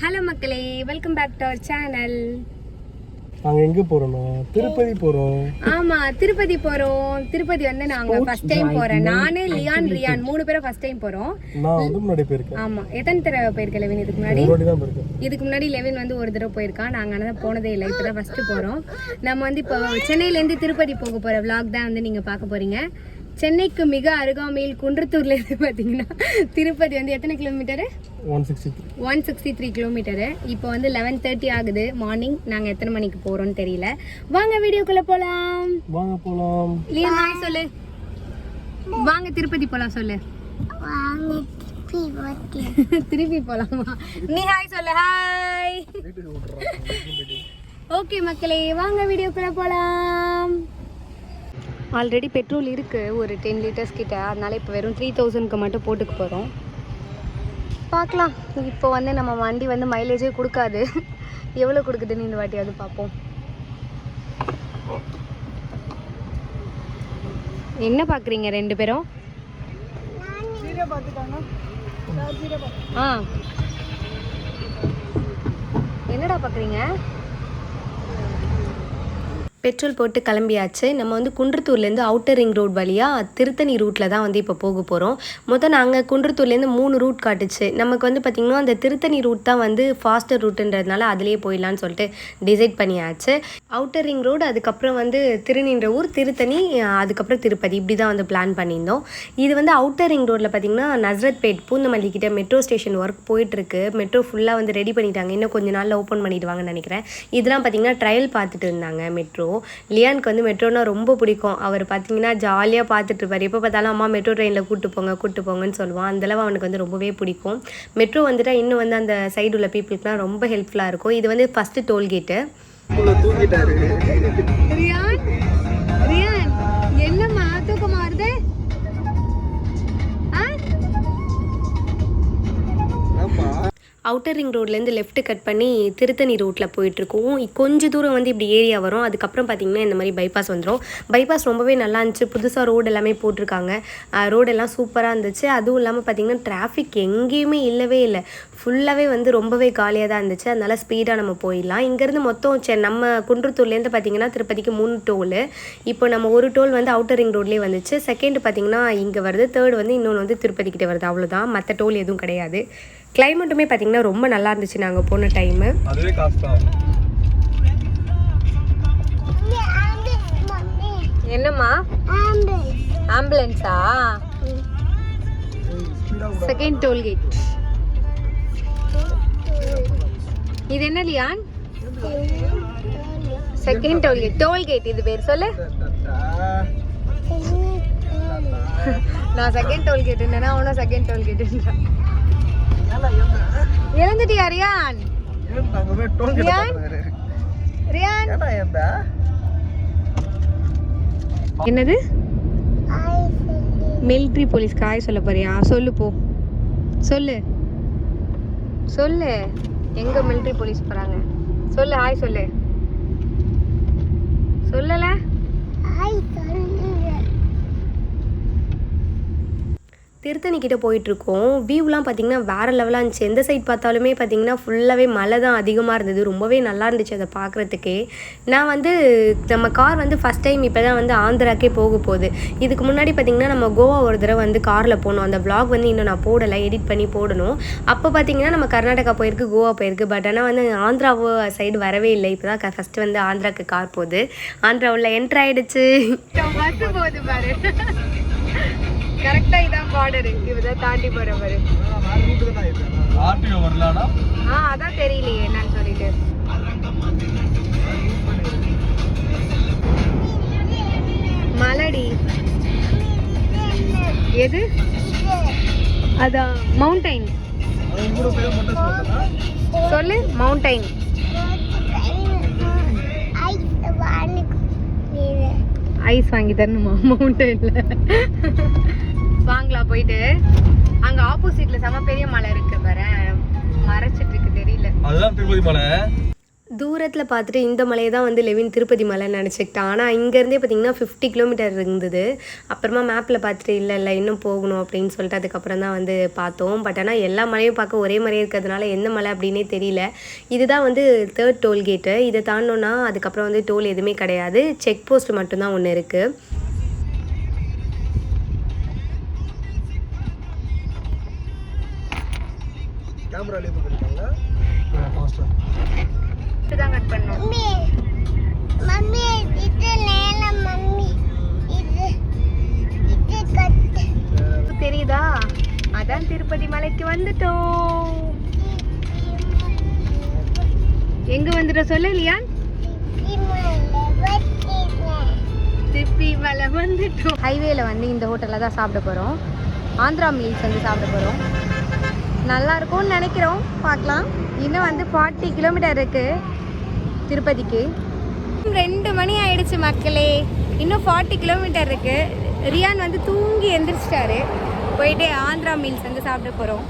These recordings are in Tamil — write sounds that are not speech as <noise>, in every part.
ஹலோ மக்களே. Welcome back to our channel நாங்க எங்க போறோம்னா திருப்பதி போறோம். ஆமா திருப்பதி போறோம். திருப்பதி வந்து நாங்க ஃபர்ஸ்ட் டைம் போறோம். நானு லியான் ரியான் மூணு பேரும் ஃபர்ஸ்ட் டைம் போறோம். நான் வந்து முன்னாடி போயிருக்கேன். ஆமா எத்தனை தடவை போயிருக்க லெவின்? இதுக்கு முன்னாடி? இதுக்கு முன்னாடி லெவின் வந்து ஒரு தடவை போயிருக்கான். நாங்க ஆனால் போனதே இல்லை. இப்போ தான் ஃபர்ஸ்ட் போறோம். நம்ம வந்து இப்போ சென்னையிலேருந்து திருப்பதி போக போற vlog தான் வந்து நீங்க பார்க்க போறீங்க. சென்னைக்கு மிக அருகாமையில் குன்றத்தூர்ல இருந்து பார்த்தீங்கன்னா திருப்பதி வந்து எத்தனை kilometre? One sixty three one sixty three kilometre. இப்போ வந்து லெவன் தேர்ட்டி ஆகுது. மார்னிங் நாங்கள் எத்தனை மணிக்கு போகிறோம்னு தெரியல. வாங்க வீடியோக்குள்ளே போகலாம் வாங்க ஹாய் சொல்லு. வாங்க திருப்பதி போகலாம் சொல்லு. திருப்பி <laughs> போகலாமா நீ ஹாய் சொல்லு ஹாய் ஓகே <laughs> மக்களே வாங்க வீடியோக்குள்ளே போகலாம் ஆல்ரெடி பெட்ரோல் இருக்குது ஒரு டென் லிட்டர்ஸ் கிட்ட. அதனால இப்போ வெறும் த்ரீ தௌசண்ட்க்கு மட்டும் போட்டுக்க போகிறோம் பார்க்கலாம். இப்போ வந்து நம்ம வண்டி வந்து மைலேஜே கொடுக்காது. <laughs> எவ்வளோ கொடுக்குதுன்னு இந்த வாட்டியாவது பார்ப்போம். என்ன பார்க்குறீங்க ரெண்டு பேரும்? ஆ. என்னடா பார்க்குறீங்க? பெட்ரோல் போட்டு கிளம்பியாச்சு. நம்ம வந்து குன்றத்தூர்லேருந்து அவுட்டர் ரிங் ரோட் வழியாக திருத்தணி ரூட்டில் தான் வந்து இப்போ போக போகிறோம் மொத்தம் நாங்கள் குன்றத்தூர்லேருந்து மூணு ரூட் காட்டுச்சு. நமக்கு வந்து பார்த்திங்கன்னா அந்த திருத்தணி ரூட் தான் வந்து ஃபாஸ்டர் ரூட்டுன்றதுனால அதுலேயே போயிடலான்னு சொல்லிட்டு டிசைட் பண்ணியாச்சு. அவுட்டர் ரிங் ரோடு அதுக்கப்புறம் வந்து திருநின்ற ஊர் திருத்தணி அதுக்கப்புறம் திருப்பதி. இப்படி தான் வந்து பிளான் பண்ணியிருந்தோம். இது வந்து அவுட்டர் ரிங் ரோட்டில் பார்த்திங்கன்னா நஸ்ரத்பேட் பூந்தமல்லி கிட்ட மெட்ரோ ஸ்டேஷன் ஒர்க் போயிட்டுருக்கு. மெட்ரோ ஃபுல்லாக வந்து ரெடி பண்ணிட்டாங்க. இன்னும் கொஞ்ச நாளில் ஓப்பன் பண்ணிடுவாங்கன்னு நினைக்கிறேன். இதெல்லாம் பார்த்திங்கன்னா ட்ரையல் பார்த்துட்டு இருந்தாங்க மெட்ரோ லியானுக்கு வந்து மெட்ரோனா ரொம்ப பிடிக்கும். அவர் பார்த்தீங்கன்னா ஜாலியாக பார்த்துட்டு இருப்பார். எப்போ பார்த்தாலும் அம்மா மெட்ரோ ட்ரெயினில் கூட்டு போங்க கூட்டு போங்கன்னு சொல்லுவான். அந்தளவு அவனுக்கு வந்து ரொம்பவே பிடிக்கும். மெட்ரோ வந்துட்டா இன்னும் வந்து அந்த சைடு உள்ள பீப்புளுக்குலாம் ரொம்ப ஹெல்ப்ஃபுல்லாக இருக்கும். இது வந்து ஃபஸ்ட்டு டோல்கேட்டு ரியான் ரியான் என்னம்மா வருது? அவுட்டர் ரிங் ரோட்லேருந்து லெஃப்ட் கட் பண்ணி திருத்தணி ரோட்டில் போயிட்டுருக்கோம். கொஞ்சம் தூரம் வந்து இப்படி ஏரியா வரும். அதுக்கப்புறம் பார்த்திங்கன்னா இந்த மாதிரி பைபாஸ் வந்துடும் பைபாஸ் ரொம்பவே நல்லா இருந்துச்சு. புதுசாக ரோடு எல்லாமே போட்டிருக்காங்க. ரோடெல்லாம் சூப்பராக இருந்துச்சு. அதுவும் இல்லாமல் பார்த்திங்கன்னா டிராஃபிக் எங்கேயுமே இல்லவே இல்லை. ஃபுல்லாகவே வந்து ரொம்பவே காலியாக தான் இருந்துச்சு. அதனால் ஸ்பீடாக நம்ம போயிடலாம். இங்கேருந்து மொத்தம் சே நம்ம குன்றத்தூர்லேருந்து பார்த்திங்கன்னா திருப்பதிக்கு மூணு டோலு இப்போ நம்ம ஒரு டோல் வந்து அவுட்டர் ரிங் ரோட்லேயே வந்துச்சு. செகண்ட் பார்த்திங்கன்னா இங்கே வருது. தேர்ட் வந்து இன்னொன்று வந்து திருப்பதி வருது. அவ்வளோதான் மற்ற டோல் எதுவும் கிடையாது. கிளைமேட்டுமே பார்த்திங்கன்னா ரொம்ப நல்லா இருந்துச்சு நாங்கள் போன டைமு என்னம்மா? ஆம்புலன்ஸா? செகண்ட் டோல்கேட் இது என்ன லியான்? செகண்ட் டோல்கேட் டோல்கேட் இது பேர் சொல்லு. <laughs> நான் செகண்ட் டோல்கேட் என்னன்னா அவனும் செகண்ட் டோல்கேட் எழுந்துட்டியா ரியான்? ரியான்? என்னது? மிலிட்ரி போலீஸ்க்கு ஹாய் சொல்ல போறியா? சொல்லு போ. சொல்லு. சொல்லு. எங்க மிலிட்ரி போலீஸ் போறாங்க? சொல்லு ஹாய் சொல்லு. சொல்லல? திருத்தணி கிட்ட போயிட்டுருக்கோம். வியூலாம் பார்த்தீங்கன்னா வேறு லெவலாக இருந்துச்சு. எந்த சைட் பார்த்தாலுமே பார்த்தீங்கன்னா ஃபுல்லாகவே மழை தான் அதிகமாக இருந்தது. ரொம்பவே நல்லா இருந்துச்சு அதை பார்க்குறதுக்கே. நான் வந்து நம்ம கார் வந்து ஃபஸ்ட் டைம் இப்போ தான் வந்து ஆந்திராக்கே போக போகுது. இதுக்கு முன்னாடி பார்த்தீங்கன்னா நம்ம கோவா ஒரு தடவை வந்து காரில் போனோம். அந்த விளாக் வந்து இன்னும் நான் போடலை எடிட் பண்ணி போடணும். அப்போ பார்த்தீங்கன்னா நம்ம கர்நாடகா போயிருக்கு கோவா போயிருக்கு. பட் ஆனால் வந்து ஆந்திராவோ சைடு வரவே இல்லை. இப்போ தான் ஃபஸ்ட்டு வந்து ஆந்திராக்கு கார் போகுது. ஆந்திரா உள்ள என்ட்ரு பாரு. கரெக்டாக இதான் பார்டர் இவதான் தாண்டி போகிற பாரு ஆர்டிஓ வரலானா ஆ அதான் தெரியலையே என்னன்னு சொல்லிட்டு. மலடி. எது? அதான் மவுண்டைன் சொல்லு மவுண்டைன் ஐஸ் வாங்கி தரணுமா? மவுண்டன்ல வாங்கலாம் போயிட்டு அங்க ஆப்போசிட்ல செம பெரிய மலை இருக்கு பாரு. மறைச்சிட்டு இருக்கு தெரியல. அதுதான் திருப்பதி மலை. தூரத்தில் பார்த்துட்டு இந்த மலையை தான் வந்து லெவின் திருப்பதி மலைன்னு நினச்சிக்கிட்டான் ஆனால் இங்கேருந்தே பார்த்தீங்கன்னா ஃபிஃப்டி கிலோமீட்டர் இருந்தது. அப்புறமா மேப்பில் பார்த்துட்டு இல்லை இல்லை இன்னும் போகணும் அப்படின்னு சொல்லிட்டு அதுக்கப்புறம் தான் வந்து பார்த்தோம். பட் ஆனால் எல்லா மலையும் பார்க்க ஒரே மாதிரியே இருக்கிறதுனால எந்த மலை அப்படின்னே தெரியல. இதுதான் வந்து தேர்ட் டோல்கேட்டு இதை தாண்டோன்னா அதுக்கப்புறம் வந்து டோல் எதுவுமே கிடையாது. செக் போஸ்ட் மட்டும்தான் ஒன்று இருக்குது கேமரா லேபிள் பண்ணிருக்காங்க ஃபாஸ்ட்டாக தான் கட் பண்ணோம் மம்மி மம்மி இது நேரம் மம்மி. இது இது கட்டு தெரியுதா? அதான் திருப்பதி மலைக்கு வந்துட்டோம். எங்க வந்துட்டோம் சொல்லு திருப்பி மலை வந்துட்டோம். ஹைவேல வந்து இந்த ஹோட்டலில் தான் சாப்பிட போகிறோம் ஆந்திரா மீல்ஸ் வந்து சாப்பிட போகிறோம் நல்லா இருக்கும்னு நினைக்கிறோம். பார்க்கலாம். இன்னும் வந்து ஃபார்ட்டி கிலோமீட்டர் இருக்கு திருப்பதிக்கு. ரெண்டு மணி ஆயிடுச்சு மக்களே. இன்னும் ஃபார்ட்டி கிலோமீட்டர் இருக்கு. ரியான் வந்து தூங்கி எந்திரிச்சிட்டாரு. போயிட்டு ஆந்திரா மீல்ஸ் வந்து சாப்பிட போகிறோம்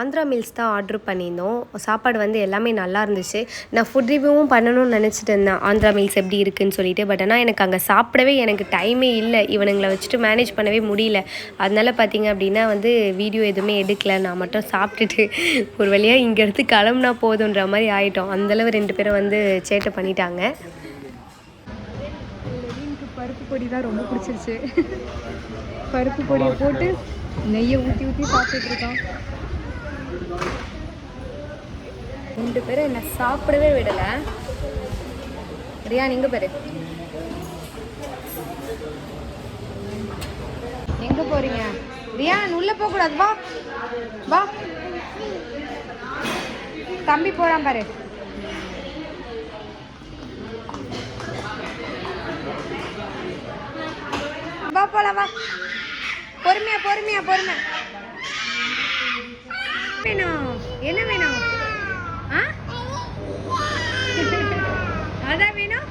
ஆந்திரா மீல்ஸ் தான் ஆர்டர் பண்ணியிருந்தோம். சாப்பாடு வந்து எல்லாமே நல்லா இருந்துச்சு. நான் ஃபுட் ரிவ்யூவும் பண்ணணும்னு நினச்சிட்டு இருந்தேன். ஆந்திரா மீல்ஸ் எப்படி இருக்குன்னு சொல்லிட்டு. பட் ஆனால் எனக்கு அங்கே சாப்பிடவே எனக்கு டைமே இல்லை. இவனுங்களை வச்சுட்டு மேனேஜ் பண்ணவே முடியல. அதனால் பார்த்தீங்க அப்படின்னா வந்து வீடியோ எதுவுமே எடுக்கல. நான் மட்டும் சாப்பிட்டுட்டு ஒரு வழியாக இங்கேருந்து கிளம்புனா போதுன்ற மாதிரி ஆகிட்டோம் அந்தளவு ரெண்டு பேரும் வந்து சேட்டை பண்ணிட்டாங்க. பருப்பு பொடி தான் ரொம்ப பிடிச்சிருச்சு. பருப்பு பொடியை போட்டு நெய்யை ஊற்றி ஊற்றி சாப்பிட்டுட்டு இருக்கான் ரெண்டு பேரும் என்ன சாப்பிடவே விடல. ரியா நீங்க பேரு எங்க போறீங்க? ரியான் உள்ள போக கூடாது. வா. வா. தம்பி போறான் பாரு. வா போலாம் வா. பொறுமையா பொறுமையா பொறுமை வேணும் என்ன வேணும் ஆ? அதான் வேணும்.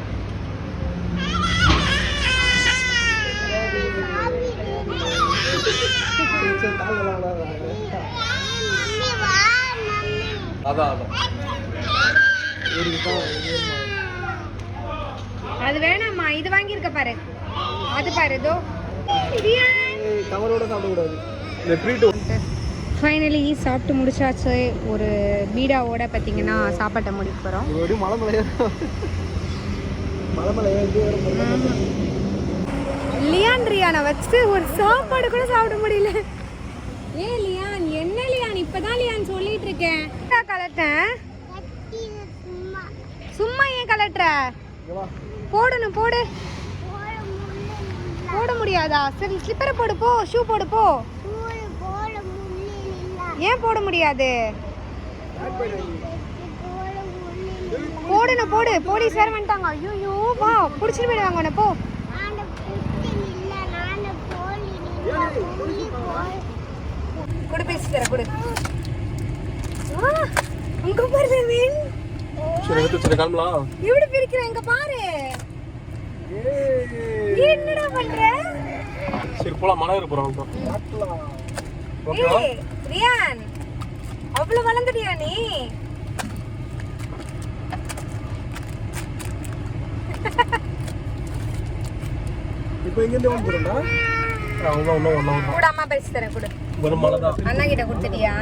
அது வேணாம்மா இது வாங்கியிருக்க பாரு. அது பாரு இதோ. கவரோட சாப்பிடக்கூடாது. ஃபைனலி சாப்பிட்டு முடிச்சாச்சு. ஒரு பீடாவோட பார்த்தீங்கன்னா சாப்பாட்டை முடிக்க போகிறோம் லியான் ரியானை வச்சு ஒரு சாப்பாடு கூட சாப்பிட முடியல. ஏ லியான் என்ன லியான்? இப்பதான் லியான் சொல்லிட்டு இருக்கேன். கலட்டேன் சும்மா சும்மா ஏன் கலட்டுற? போடணும் போடு. போட முடியாதா? சரி ஸ்லிப்பரை போடு போ. ஷூ போடு போ. ஏன் போட முடியாது? போடுன போடு. போலீஸ் வேற வந்துட்டாங்க. ஐயோ வா. புடிச்சிட்டு போயிடுவாங்க உன்னை போ. கொடு பேசி தர கொடு. உங்க பாரு மீன் சரி கிளம்பலாம். எப்படி பிரிக்கிறேன் இங்க பாரு. என்னடா பண்ற? சரி போலாம் மலை ஏற போகிறோம் ஓகேவா? ரியான் அவ்வளவு வளர்ந்துட்டியா நீ? இப்போ இங்கேருந்து வந்து போகிறோம்னா அவங்க ஒன்றும் ஒன்றும் ஒன்றும் கூட அம்மா பேசி தரேன் கொடு. வெறும் மலை தான். அண்ணா கிட்ட கொடுத்துட்டியா?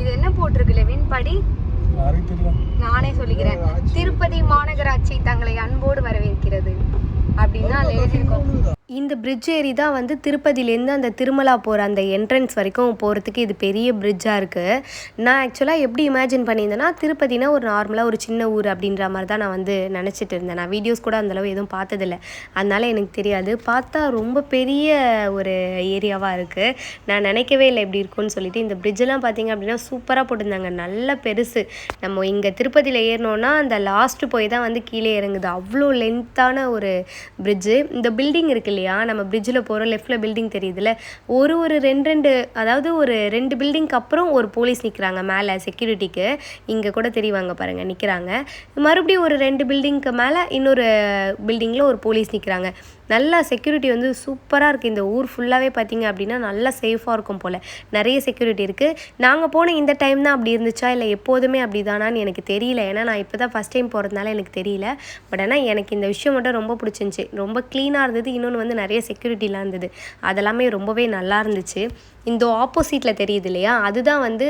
இது என்ன போட்டிருக்கு லெவின் படி? நானே சொல்லிக்கிறேன். திருப்பதி மாநகராட்சி தங்களை அன்போடு வரவேற்கிறது. அப்படின்னு எழுதியிருக்கோம் இந்த பிரிட்ஜ் ஏரி தான் வந்து திருப்பதியிலேருந்து அந்த திருமலா போகிற அந்த என்ட்ரன்ஸ் வரைக்கும் போகிறதுக்கு இது பெரிய பிரிட்ஜாக இருக்குது நான் ஆக்சுவலாக எப்படி இமேஜின் பண்ணியிருந்தேன்னா திருப்பதினா ஒரு நார்மலாக ஒரு சின்ன ஊர் அப்படின்ற மாதிரி தான் நான் வந்து நினச்சிட்டு இருந்தேன். நான் வீடியோஸ் கூட அந்தளவு எதுவும் பார்த்ததில்ல. அதனால் எனக்கு தெரியாது. பார்த்தா ரொம்ப பெரிய ஒரு ஏரியாவாக இருக்குது நான் நினைக்கவே இல்லை எப்படி இருக்கும்னு சொல்லிட்டு. இந்த பிரிட்ஜெலாம் பார்த்தீங்க அப்படின்னா சூப்பராக போட்டிருந்தாங்க. நல்ல பெருசு. நம்ம இங்கே திருப்பதியில் ஏறினோன்னா அந்த லாஸ்ட்டு போய் தான் வந்து கீழே இறங்குது. அவ்வளோ லென்த்தான ஒரு பிரிட்ஜு இந்த பில்டிங் இருக்கு இல்லையா? நம்ம பிரிட்ஜில் போகிறோம் லெஃப்டில் பில்டிங் தெரியுதுல்ல. ஒரு ஒரு ரெண்டு ரெண்டு அதாவது ஒரு ரெண்டு பில்டிங்க்கு அப்புறம் ஒரு போலீஸ் நிற்கிறாங்க மேலே செக்யூரிட்டிக்கு இங்கே கூட தெரிவாங்க பாருங்கள் நிற்கிறாங்க மறுபடியும் ஒரு ரெண்டு பில்டிங்க்கு மேலே இன்னொரு பில்டிங்கில் ஒரு போலீஸ் நிற்கிறாங்க நல்லா செக்யூரிட்டி வந்து சூப்பராக இருக்குது இந்த ஊர் ஃபுல்லாகவே பார்த்தீங்க அப்படின்னா நல்லா சேஃபாக இருக்கும் போல். நிறைய செக்யூரிட்டி இருக்குது நாங்கள் போன இந்த டைம் தான் அப்படி இருந்துச்சா? இல்லை எப்போதுமே அப்படி தானான்னு எனக்கு தெரியல. ஏன்னா நான் இப்போ தான் ஃபஸ்ட் டைம் போகிறதுனால எனக்கு தெரியல. பட் ஆனால் எனக்கு இந்த விஷயம் மட்டும் ரொம்ப பிடிச்சிருந்துச்சி. ரொம்ப க்ளீனாக இருந்தது. இன்னொன்று வந்து நிறைய செக்யூரிட்டிலாம் இருந்தது. அதெல்லாமே ரொம்பவே நல்லா இருந்துச்சு. இந்த ஆப்போசிட்டில் தெரியுது இல்லையா? அதுதான் வந்து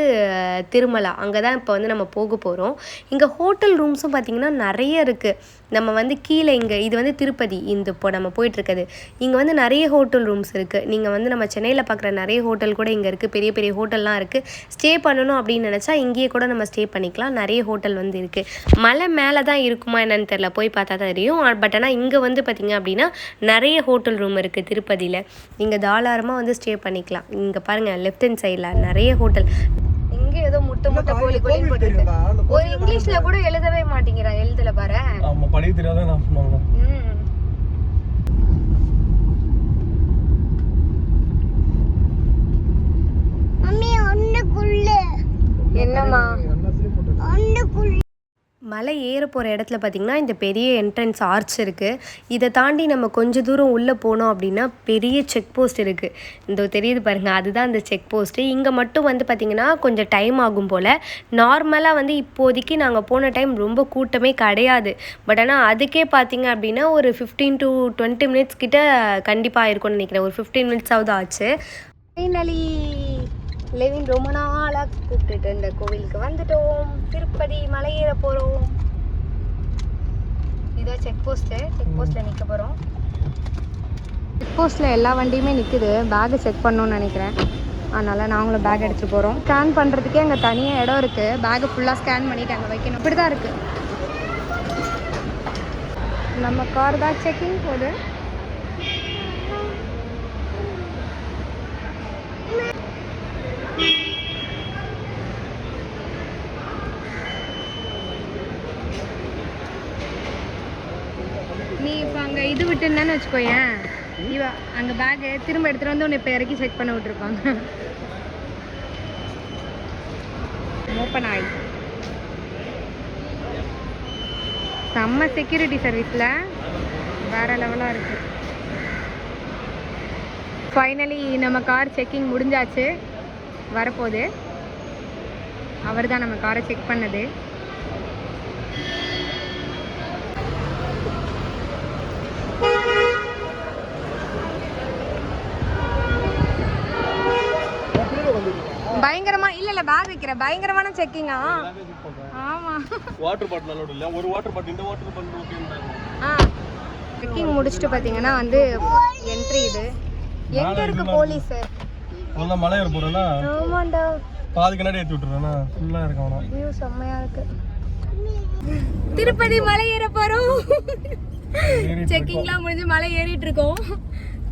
திருமலா. அங்கே தான் இப்போ வந்து நம்ம போக போகிறோம் இங்கே ஹோட்டல் ரூம்ஸும் பார்த்திங்கன்னா நிறைய இருக்குது நம்ம வந்து கீழே இங்கே இது வந்து திருப்பதி இந்த இப்போ நம்ம போயிட்டுருக்குது இங்கே வந்து நிறைய ஹோட்டல் ரூம்ஸ் இருக்குது நீங்கள் வந்து நம்ம சென்னையில் பார்க்குற நிறைய ஹோட்டல் கூட இங்கே இருக்குது பெரிய பெரிய ஹோட்டல்லாம் இருக்குது ஸ்டே பண்ணணும் அப்படின்னு நினச்சா இங்கேயே கூட நம்ம ஸ்டே பண்ணிக்கலாம். நிறைய ஹோட்டல் வந்து இருக்குது மலை மேலே தான் இருக்குமா என்னன்னு தெரில போய் பார்த்தா தான் தெரியும். பட் ஆனால் இங்கே வந்து பார்த்திங்க அப்படின்னா நிறைய ஹோட்டல் ரூம் இருக்குது திருப்பதியில். இங்கே தாராளமாக வந்து ஸ்டே பண்ணிக்கலாம். இங்கே பாருங்கள் லெஃப்ட் ஹேண்ட் சைடில் நிறைய ஹோட்டல் இங்கே ஏதோ முட்டை முட்டை கோழி கோழின்னு போட்டுருக்கு ஒரு இங்கிலீஷ்ல கூட எழுதவே மாட்டேங்கிறான் எழுதல பாரு. ஆமா படிக்க தெரியாத நான் சொன்னாங்க ம். மம்மி ஒண்ணுக்குள்ள. என்னம்மா? என்எஸ்லயும் போட்டு ஒண்ணுக்குள்ள. மலை ஏற போகிற இடத்துல பார்த்திங்கன்னா இந்த பெரிய என்ட்ரன்ஸ் ஆர்ச் இருக்குது இதை தாண்டி நம்ம கொஞ்சம் தூரம் உள்ளே போனோம் அப்படின்னா பெரிய செக் போஸ்ட் இருக்குது இந்த தெரியுது பாருங்கள் அதுதான் அந்த செக் போஸ்ட்டு இங்கே மட்டும் வந்து பார்த்திங்கன்னா கொஞ்சம் டைம் ஆகும் போல். நார்மலாக வந்து இப்போதைக்கு நாங்கள் போன டைம் ரொம்ப கூட்டமே கிடையாது. பட் ஆனால் அதுக்கே பார்த்திங்க அப்படின்னா ஒரு ஃபிஃப்டீன் டு டுவெண்ட்டி மினிட்ஸ் கிட்ட கண்டிப்பாக இருக்கும்னு நினைக்கிறேன். ஒரு ஃபிஃப்டீன் மினிட்ஸாவது ஆச்சு. ஃபைனலி லெவின் ரொம்ப நாளாக கூப்பிட்டுட்டு இந்த கோவிலுக்கு வந்துட்டோம். திருப்பதி மலை ஏற போகிறோம் இதான் செக் போஸ்ட்டு செக் போஸ்ட்டில் நிற்க போகிறோம் செக் போஸ்ட்டில் எல்லா வண்டியுமே நிற்குது பேக்கை செக் பண்ணணும்னு நினைக்கிறேன். அதனால் நாங்களும் பேக் எடுத்துகிட்டு போகிறோம் ஸ்கேன் பண்ணுறதுக்கே அங்கே தனியாக இடம் இருக்குது பேக்கை ஃபுல்லாக ஸ்கேன் பண்ணிட்டு அங்கே வைக்கணும். இப்படி தான் இருக்குது நம்ம கார் தான் செக்கிங் போகுது நீ இப்போ விட்டுன்னு வச்சுக்கோயேன். இவ அங்கே பேக்கு திரும்ப எடுத்துகிட்டு வந்து உன்னை இப்போ இறக்கி செக் பண்ண விட்டுருப்பாங்க ஓப்பன் ஆகி செம்ம செக்யூரிட்டி சர்வீஸில் வேற லெவலாக இருக்கு. ஃபைனலி நம்ம கார் செக்கிங் முடிஞ்சாச்சு. வரப்போகுது. அவர் தான் நம்ம காரை செக் பண்ணது. பயங்கரமா இல்ல இல்ல பேக் வைக்கிற பயங்கரமான செக்கிங்கா ஆமா. வாட்டர் பாட்டில் அலோட் இல்ல. ஒரு வாட்டர் பாட்டில் இந்த வாட்டர் பாட்டில் ஓகே ஆ. செக்கிங் முடிச்சுட்டு பாத்தீங்கன்னா வந்து என்ட்ரி இது. எங்க இருக்கு போலீஸ் அவ்வளோ மலை ஏற போறேன்னா ஆமாண்டா. பாதி கண்ணாடி ஏற்றி விட்டுறேன்னா ஃபுல்லாக இருக்க அவனா வியூ செம்மையா இருக்கு. திருப்பதி மலை ஏற போறோம். செக்கிங்லாம் முடிஞ்சு மலை ஏறிட்டு இருக்கோம்.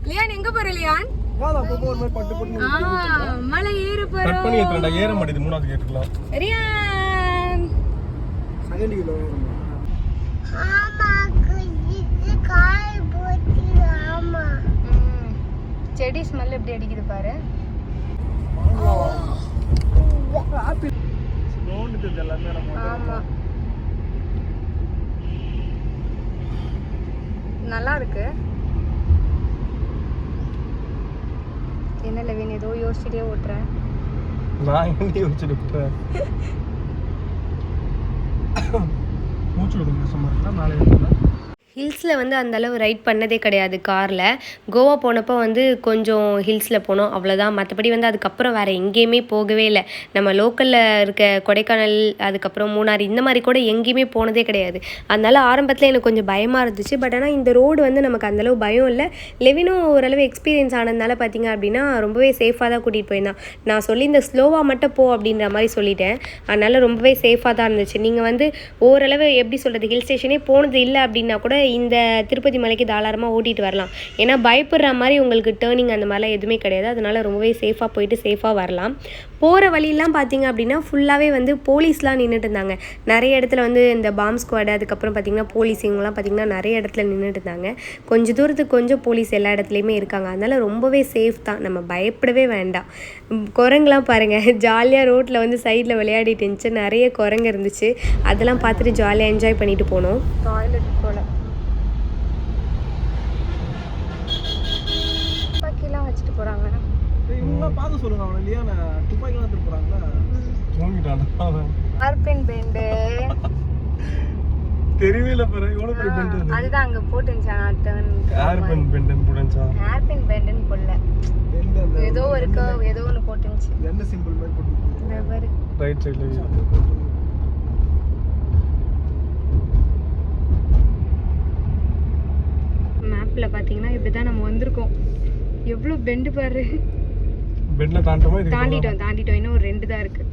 லியான் எங்க போற லியான்? மலை ஏற கட் பண்ணி ஏற மாட்டேது மூணாவது கேட்டுக்கலாம் ரியான். Second kilo. செடி ஸ்மெல் எப்படி அடிக்குது பாரு. ஆமா. நல்லா இருக்கு. என்ன லெவின் ஏதோ யோசிச்சுட்டே ஓட்டுறேன். நான் எங்கே வச்சுட்டு போகிறேன் <laughs> மூச்சு விடுங்க இருக்கா நாளை ஹில்ஸில் வந்து அந்த அளவு ரைட் பண்ணதே கிடையாது காரில். கோவா போனப்போ வந்து கொஞ்சம் ஹில்ஸில் போனோம் அவ்வளோதான் மற்றபடி வந்து அதுக்கப்புறம் வேறு எங்கேயுமே போகவே இல்லை. நம்ம லோக்கலில் இருக்க கொடைக்கானல் அதுக்கப்புறம் மூணார் இந்த மாதிரி கூட எங்கேயுமே போனதே கிடையாது. அதனால ஆரம்பத்தில் எனக்கு கொஞ்சம் பயமாக இருந்துச்சு. பட் ஆனால் இந்த ரோடு வந்து நமக்கு அந்தளவு பயம் இல்லை. லெவினும் ஓரளவு எக்ஸ்பீரியன்ஸ் ஆனதுனால பார்த்தீங்க அப்படின்னா ரொம்பவே சேஃபாக தான் கூட்டிகிட்டு போயிருந்தான். நான் சொல்லி இந்த ஸ்லோவாக மட்டும் போ அப்படின்ற மாதிரி சொல்லிட்டேன். அதனால் ரொம்பவே சேஃபாக தான் இருந்துச்சு. நீங்கள் வந்து ஓரளவு எப்படி சொல்கிறது ஹில் ஸ்டேஷனே போனது இல்லை அப்படின்னா கூட இந்த திருப்பதி மலைக்கு தாராளமாக ஓட்டிகிட்டு வரலாம். ஏன்னா பயப்படுற மாதிரி உங்களுக்கு டேர்னிங் அந்த மாதிரிலாம் எதுவுமே கிடையாது. அதனால் ரொம்பவே சேஃபாக போயிட்டு சேஃபாக வரலாம். போகிற வழியெல்லாம் பார்த்தீங்க அப்படின்னா ஃபுல்லாகவே வந்து போலீஸ்லாம் நின்றுட்டு இருந்தாங்க. நிறைய இடத்துல வந்து இந்த பாம் ஸ்குவாடு அதுக்கப்புறம் பார்த்தீங்கன்னா போலீஸ் இவங்கலாம் பார்த்தீங்கன்னா நிறைய இடத்துல நின்றுட்டு இருந்தாங்க. கொஞ்சம் தூரத்துக்கு கொஞ்சம் போலீஸ் எல்லா இடத்துலையுமே இருக்காங்க. அதனால் ரொம்பவே சேஃப் தான். நம்ம பயப்படவே வேண்டாம். உம், குரங்குலாம் பாருங்கள் ஜாலியாக ரோட்டில் வந்து சைடில் விளையாடிட்டு இருந்துச்சு. நிறைய குரங்கு இருந்துச்சு. அதெல்லாம் பார்த்துட்டு ஜாலியாக என்ஜாய் பண்ணிட்டு போனோம். டாய்லெட் போல பார்த்து சொல்லுங்க அவனை இல்லையா? நான் துப்பாக்கிலாம் திருப்புறாங்களா தூங்கிட்டான் அவன். Hairpin bend. தெரியவே இல்லை பாரு எவ்வளோ பெரிய பெண்ட் அது? அதுதான் அங்கே போட்டுருந்துச்சான் டேர்ன் ஏர் பென் பெண்டன் புடஞ்சா ஹேர்பின் பெண்டுன்னு போடல. ஏதோ இருக்க ஏதோ ஒன்று போட்டுருந்துச்சு. என்ன சிம்பிள் மாதிரி போட்டு இந்த பாரு ரைட் சைடில் மேப்பில் பார்த்தீங்கன்னா இப்படி தான் நம்ம வந்திருக்கோம். எவ்வளோ பெண்டு பாரு. பெண்டில் தாண்டமா? இது தாண்டிட்டோம் தாண்டிட்டோம். இன்னும் ஒரு ரெண்டு தான் இருக்கு.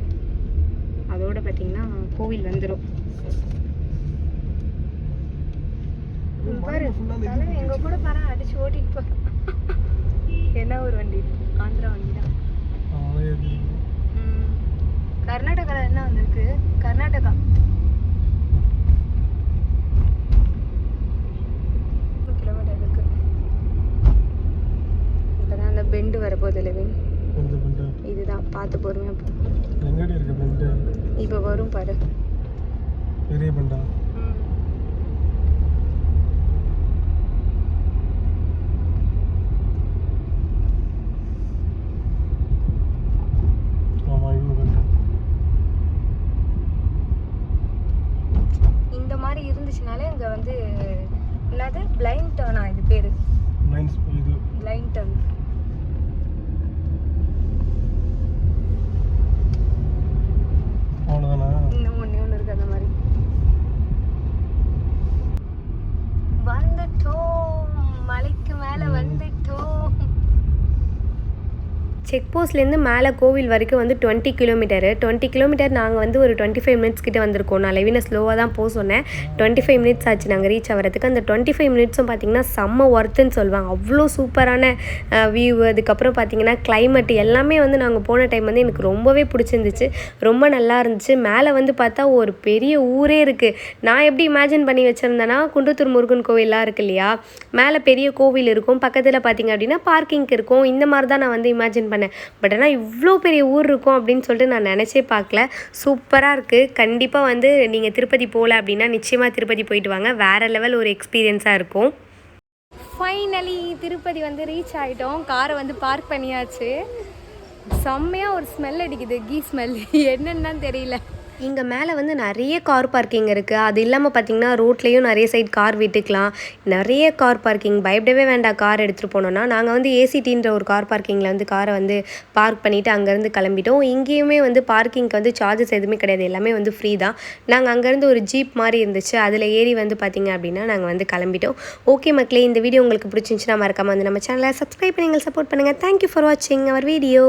அதோட பார்த்தீங்கன்னா கோவில் வந்துடும் பாரு எங்க கூட பாரு அடிச்சு ஓட்டிட்டு போ. என்ன ஒரு வண்டி? ஆந்திரா வண்டி தான். கர்நாடகால என்ன வந்திருக்கு? கர்நாடகா. கிலோமீட்டர் இருக்கு. இப்பதான் அந்த பெண்டு வரப்போகுது லெவின் இதுதான் பார்த்து பொறுமையா போ. எங்கடி இருக்கு பெண்டு? இப்போ வரும் பாரு. பெரிய பெண்டா? இந்த மாதிரி இருந்துச்சுனாலே இங்க வந்து என்னது? பிளைண்ட் டர்னா இது பேரு. இது. பிளைண்ட் டர்ன் அவ்வளோதானா இன்னும் ஒண்ணே ஒன்று இருக்கு அந்த மாதிரி. வந்துட்டோம். மலைக்கு மேலே வந்துட்டோம். செக் போஸ்ட்லேருந்து மேலே கோவில் வரைக்கும் வந்து டுவெண்ட்டி கிலோமீட்டரு டுவெண்ட்டி கிலோமீட்டர் நாங்கள் வந்து ஒரு டுவெண்ட்டி ஃபைவ் மினிட்ஸ் கிட்டே வந்திருக்கோம். நான் லெவினை ஸ்லோவாக தான் போக சொன்னேன். டுவெண்ட்டி ஃபைவ் மினிட்ஸ் ஆச்சு நாங்கள் ரீச் ஆகிறதுக்கு அந்த டுவெண்ட்டி ஃபைவ் மினிட்ஸும் பார்த்தீங்கன்னா செம்ம ஒர்த்துன்னு சொல்லுவாங்க. அவ்வளோ சூப்பரான வியூ அதுக்கப்புறம் பார்த்தீங்கன்னா கிளைமேட் எல்லாமே வந்து நாங்கள் போன டைம் வந்து எனக்கு ரொம்பவே பிடிச்சிருந்துச்சு. ரொம்ப நல்லா இருந்துச்சு. மேலே வந்து பார்த்தா ஒரு பெரிய ஊரே இருக்குது நான் எப்படி இமேஜின் பண்ணி வச்சுருந்தேன்னா குன்றத்தூர் முருகன் கோவிலெலாம் இருக்கு இல்லையா? மேலே பெரிய கோவில் இருக்கும். பக்கத்தில் பார்த்தீங்க அப்படின்னா பார்க்கிங் இருக்கும். இந்த மாதிரி தான் நான் வந்து இமேஜின் பண்ணேன் பட் ஆனால் இவ்வளோ பெரிய ஊர் இருக்கும் அப்படின்னு சொல்லிட்டு நான் நினச்சே பார்க்கல. சூப்பராக இருக்குது கண்டிப்பாக வந்து நீங்கள் திருப்பதி போகல அப்படின்னா நிச்சயமாக திருப்பதி போயிட்டு வாங்க. வேறு லெவல் ஒரு எக்ஸ்பீரியன்ஸாக இருக்கும். ஃபைனலி திருப்பதி வந்து ரீச் ஆகிட்டோம் காரை வந்து பார்க் பண்ணியாச்சு. செம்மையாக ஒரு ஸ்மெல் அடிக்குது. கீ ஸ்மெல் <laughs> என்னன்னு தெரியல. இங்கே மேலே வந்து நிறைய கார் பார்க்கிங் இருக்குது அது இல்லாமல் பார்த்தீங்கன்னா ரோட்லேயும் நிறைய சைடு கார் விட்டுக்கலாம். நிறைய கார் பார்க்கிங் பயப்படவே வேண்டாம். கார் எடுத்துகிட்டு போனோன்னா நாங்கள் வந்து ஏசிடின்ற ஒரு கார் பார்க்கிங்கில் வந்து காரை வந்து பார்க் பண்ணிவிட்டு அங்கேருந்து கிளம்பிட்டோம். இங்கேயுமே வந்து பார்க்கிங்க்கு வந்து சார்ஜஸ் எதுவுமே கிடையாது. எல்லாமே வந்து ஃப்ரீ தான். நாங்கள் அங்கேருந்து ஒரு ஜீப் மாதிரி இருந்துச்சு. அதில் ஏறி வந்து பார்த்திங்க அப்படின்னா நாங்கள் வந்து கிளம்பிட்டோம். ஓகே மக்களே இந்த வீடியோ உங்களுக்கு பிடிச்சிருந்துச்சுன்னா மறக்காமல் வந்து நம்ம சேனலை சப்ஸ்கிரைப் பண்ணி நீங்கள் சப்போர்ட் பண்ணுங்கள் தேங்க்யூ ஃபார் வாட்சிங் அவர் வீடியோ